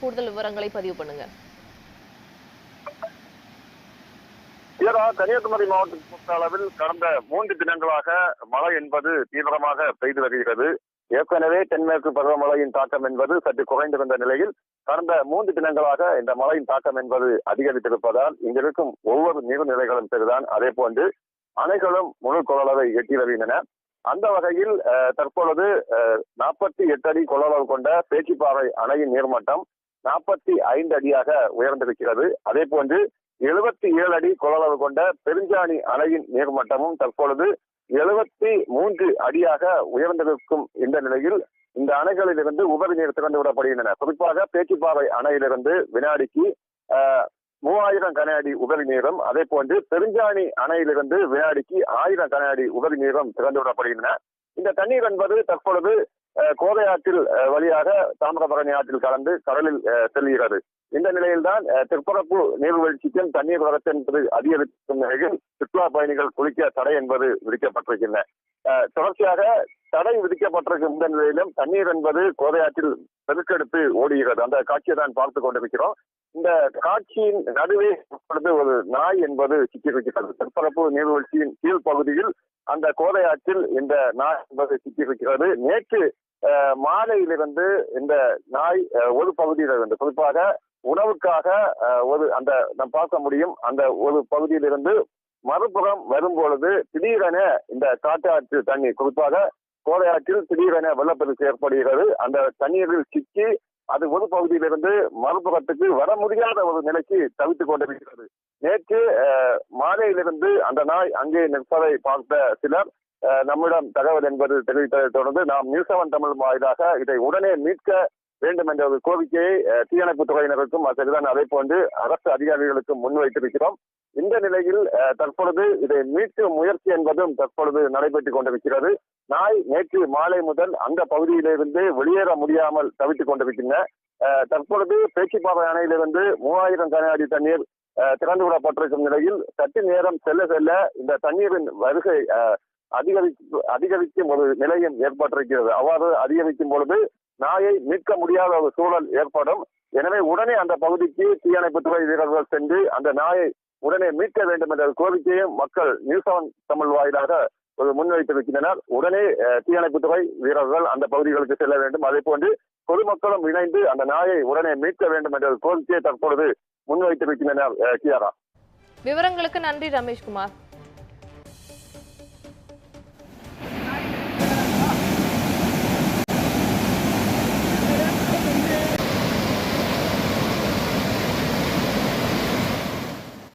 கூடுதல் விவரங்களை பதிவு பண்ணுங்க. கன்னியாகுமரி மாவட்டத்தை பொறுத்த அளவில் கடந்த மூன்று தினங்களாக மழை என்பது தீவிரமாக பெய்து வருகிறது. ஏற்கனவே தென்மேற்கு பருவமழையின் தாக்கம் என்பது சற்று குறைந்திருந்த நிலையில் கடந்த மூன்று தினங்களாக இந்த மழையின் தாக்கம் என்பது அதிகரித்திருப்பதால் இங்கிருக்கும் ஒவ்வொரு நீர்நிலைகளும் சரிதான். அதே போன்று அணைகளும் முழு கொள்ளளவை எட்டி வருகின்றன. அந்த வகையில் தற்பொழுது நாற்பத்தி எட்டு அடி கொள்ளளவு கொண்ட பேச்சிப்பாறை அணையின் நீர்மட்டம் நாற்பத்தி ஐந்து அடியாக உயர்ந்திருக்கிறது. அதே போன்று எழுபத்தி ஏழு அடி கொள்ளளவு கொண்ட பெருஞ்சாணி அணையின் நீர்மட்டமும் தற்பொழுது எழுபத்தி மூன்று அடியாக உயர்ந்திருக்கும் இந்த நிலையில் இந்த அணைகளிலிருந்து உபரி நீர் திறந்து விடப்படுகின்றன. குறிப்பாக பேச்சிப்பாறை அணையிலிருந்து வினாடிக்கு ஆஹ், மூவாயிரம் கன அடி உபரி நீரும் அதே போன்று பெருஞ்சாணி அணையிலிருந்து வினாடிக்கு ஆயிரம் கன அடி உபரி நீரும் திறந்து விடப்படுகின்றன. இந்த தண்ணீர் என்பது தற்பொழுது கோதை ஆற்றில் வழியாக தாமிரபரணி ஆற்றில் கலந்து கடலில் செல்கிறது. இந்த நிலையில்தான் அஹ், திருப்பரப்பு நீர்வீழ்ச்சிக்கும் தண்ணீர் வரத்து என்பது அதிகரிக்கும் நிலையில் சுற்றுலா பயணிகள் குளிக்க தடை என்பது விதிக்கப்பட்டிருக்கின்றன. தொடர்ச்சியாக தடை விதிக்கப்பட்டிருக்கும் இந்த நிலையிலும் தண்ணீர் என்பது கோதையாற்றில் பெருக்கெடுத்து ஓடுகிறது. அந்த காட்சியை தான் பார்த்து கொண்டிருக்கிறோம். இந்த காட்சியின் நடுவே இப்பொழுது ஒரு நாய் என்பது சிக்கியிருக்கிறது. திருப்பரப்பு நீர்வீழ்ச்சியின் கீழ் பகுதியில் அந்த கோதையாற்றில் இந்த நாய் என்பது சிக்கியிருக்கிறது. நேற்று மாலையிலிருந்து இந்த நாய் அஹ், ஒரு பகுதியிலிருந்து குறிப்பாக உணவுக்காக அஹ், ஒரு அந்த நாம் பார்க்க முடியும் அந்த ஒரு பகுதியிலிருந்து மறுபுறம் வரும்பொழுது திடீரென இந்த காட்டாற்று தண்ணீர் குறிப்பாக கோடையாற்றில் திடீரென வெள்ளப்பெருக்கு ஏற்படுகிறது. அந்த தண்ணீரில் சிக்கி அது ஒரு பகுதியிலிருந்து மறுபுறத்துக்கு வர முடியாத ஒரு நிலைக்கு தவித்துக் கொண்டிருக்கிறது. நேற்று அஹ், மாலையிலிருந்து அந்த நாய் அங்கே நிற்பதை பார்த்த சிலர் நம்மிடம் தகவல் என்பது தெரிவித்ததை தொடர்ந்து நாம் நியூஸ் செவன் தமிழ் வாயிலாக இதை உடனே மீட்க வேண்டும் என்ற ஒரு கோரிக்கையை தீயணைப்பு துறையினருக்கும் சரிதான் அதை போன்று அரசு அதிகாரிகளுக்கும் முன்வைத்திருக்கிறோம். இந்த நிலையில் அஹ், தற்பொழுது இதை மீட்கும் முயற்சி என்பதும் தற்பொழுது நடைபெற்றுக் கொண்டிருக்கிறது. நாய் நேற்று மாலை முதல் அந்த பகுதியிலிருந்து வெளியேற முடியாமல் தவித்துக் கொண்டிருக்கின்றன அஹ், தற்பொழுது பேச்சிப்பாறை அணையிலிருந்து மூவாயிரம் கன அடி தண்ணீர் அஹ், திறந்து விடப்பட்டிருக்கும் நிலையில் சற்று நேரம் செல்ல செல்ல இந்த தண்ணீரின் வருகை அஹ், அதிகரிக்கும் ஒரு நிலையும் ஏற்பட்டிருக்கிறது. அவ்வாறு அதிகரிக்கும் பொழுது நாயை மீட்க முடியாத ஒரு சூழல் ஏற்படும். எனவே உடனே அந்த பகுதிக்கு தீயணைப்புத்துறை வீரர்கள் சென்று அந்த நாயை உடனே மீட்க வேண்டும் என்ற கோரிக்கையும் மக்கள் நியூஸ் செவன் தமிழ் வாயிலாக ஒரு முன்வைத்திருக்கின்றனர். உடனே தீயணைப்புத்துறை வீரர்கள் அந்த பகுதிகளுக்கு செல்ல வேண்டும். அதே போன்று பொதுமக்களும் இணைந்து அந்த நாயை உடனே மீட்க வேண்டும் என்ற கோரிக்கையை தற்பொழுது முன்வைத்திருக்கின்றனர் கியாரா விவரங்களுக்கு நன்றி ரமேஷ்குமார்.